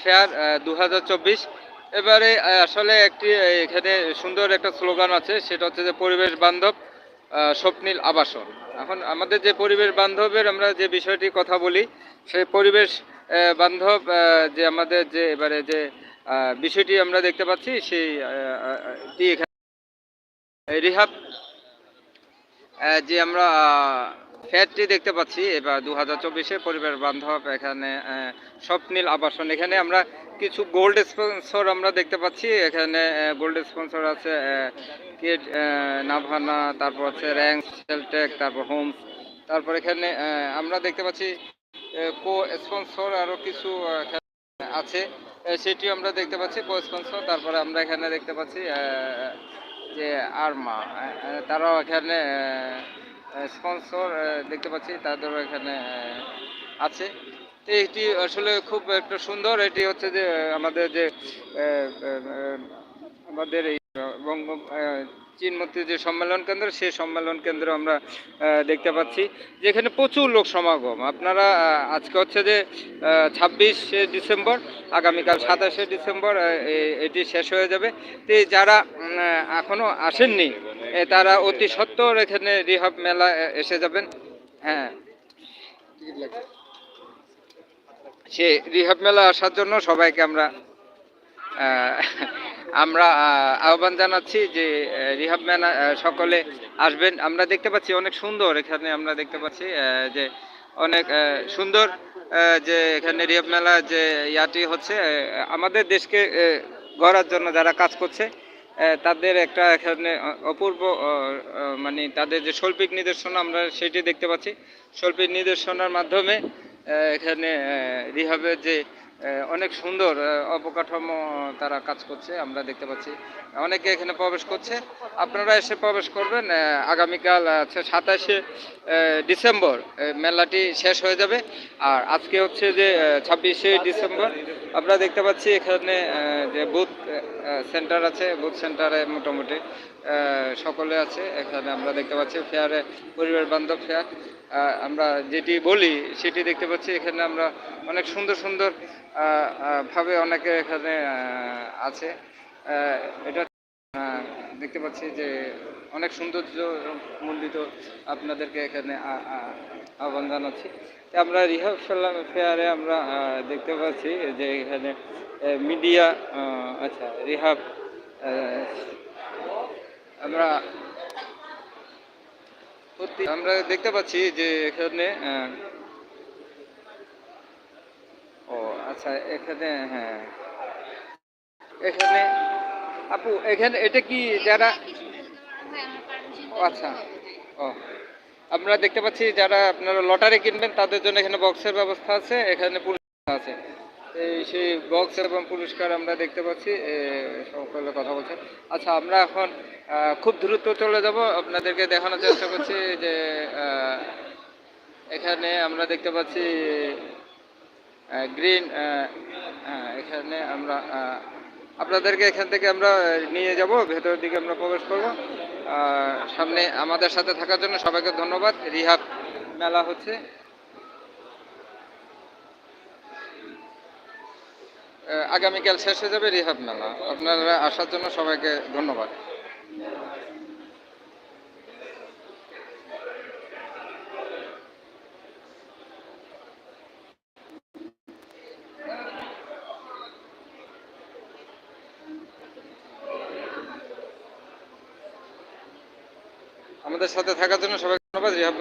Fair দু হাজার চব্বিশ। এবারে আসলে একটি এখানে সুন্দর একটা স্লোগান আছে, সেটা হচ্ছে যে পরিবেশ বান্ধব স্বপ্নিল আবাসন। এখন আমাদের যে পরিবেশ বান্ধবের আমরা যে বিষয়টি কথা বলি, সেই পরিবেশ বান্ধব যে আমাদের যে এবারে যে বিষয়টি আমরা দেখতে পাচ্ছি, সেই এখানে রিহাব যে আমরা ফ্যাটটি দেখতে পাচ্ছি। এবার দু হাজার চব্বিশে পরিবার বান্ধব এখানে স্বপ্নীল আবাসন। এখানে আমরা কিছু গোল্ড স্পন্সর আমরা দেখতে পাচ্ছি। এখানে গোল্ড স্পন্সর আছে নাভানা, তারপর হচ্ছে র্যাঙ্ক, সেলটেক, তারপর হোমস। তারপর এখানে আমরা দেখতে পাচ্ছি কো স্পন্সর আরও কিছু আছে। সেটিও আমরা দেখতে পাচ্ছি কো স্পন্সর তারপরে আমরা এখানে দেখতে পাচ্ছি যে আরমা তারাও এখানে স্পন্সর দেখতে পাচ্ছি তাদেরও এখানে আছে। এটি আসলে খুব একটা সুন্দর। এটি হচ্ছে যে আমাদের যে আমাদের এই বঙ্গ চীনমূর্তি যে সম্মেলন কেন্দ্র সেই সম্মেলন কেন্দ্র আমরা দেখতে পাচ্ছি যেখানে প্রচুর লোক সমাগম। আপনারা আজকে হচ্ছে যে ছাব্বিশে ডিসেম্বর আগামীকাল সাতাশে ডিসেম্বর এটি শেষ হয়ে যাবে। তো যারা উম, আহ, এখনও আসেননি তারা অতি সত্বর এখানে রিহাব মেলা এসে যাবেন। হ্যাঁ। সে রিহাব মেলা আসার জন্য সবাইকে আমরা আমরা আহ্বান জানাচ্ছি যে রিহাব মেলা সকলে আসবেন। আমরা দেখতে পাচ্ছি অনেক সুন্দর এখানে আমরা দেখতে পাচ্ছি যে অনেক সুন্দর যে এখানে রিহাব মেলা যে ইয়াটি হচ্ছে আমাদের দেশকে গড়ার জন্য যারা কাজ করছে তাদের একটা এখানে অপূর্ব মানে তাদের যে শৈল্পিক নিদর্শন আমরা সেটি দেখতে পাচ্ছি। শৈল্পিক নিদর্শনের মাধ্যমে এখানে রিহাবের যে অনেক সুন্দর অবকাঠামো তারা কাজ করছে, আমরা দেখতে পাচ্ছি। অনেকে এখানে প্রবেশ করছে। আপনারা এসে প্রবেশ করবেন আগামীকাল আছে সাতাশে ডিসেম্বর মেলাটি শেষ হয়ে যাবে। আর আজকে হচ্ছে যে ছাব্বিশে ডিসেম্বর, আমরা দেখতে পাচ্ছি এখানে যে বুথ সেন্টার আছে, বুথ সেন্টারে মোটামুটি সকলে আছে। এখানে আমরা দেখতে পাচ্ছি ফেয়ারে পরিবার বান্ধব ফেয়ার। আমরা যেটি বলি, সেটি দেখতে পাচ্ছি এখানে আমরা অনেক সুন্দর সুন্দর ভাবে অনেকে এখানে আছে। এটা দেখতে পাচ্ছি যে অনেক সৌন্দর্য মণ্ডিত আপনাদেরকে এখানে আহ্বান জানাচ্ছি। আমরা রিহাব ফেয়ারে আমরা দেখতে পাচ্ছি যে এখানে মিডিয়া আচ্ছা রিহাব আমরা আমরা দেখতে পাচ্ছি যে এখানে ও আচ্ছা এখানে হ্যাঁ। এখানে, আপু, এখানে, এটা কি যারা আচ্ছা। ও, আমরা দেখতে পাচ্ছি যারা আপনারা লটারি কিনবেন, তাদের জন্য এখানে বক্সের ব্যবস্থা আছে, এখানে পুরস্কার আছে। এই সেই বক্স এবং পুরস্কার আমরা দেখতে পাচ্ছি। সকলে কথা বলছেন। আচ্ছা আমরা এখন খুব দ্রুত চলে যাব। আপনাদেরকে দেখানোর চেষ্টা করছি যে এখানে আমরা দেখতে পাচ্ছি গ্রিন এখানে আমরা আপনাদেরকে এখান থেকে আমরা নিয়ে যাব। ভেতরের দিকে আমরা প্রবেশ করব। সামনে আমাদের সাথে থাকার জন্য সবাইকে ধন্যবাদ। রিহাব মেলা হচ্ছে। আগামীকাল শেষ হয়ে যাবে রিহাব মেলা। আপনারা আসার জন্য সবাইকে ধন্যবাদ। আমাদের সাথে থাকার জন্য সবাইকে ধন্যবাদ। রিহাব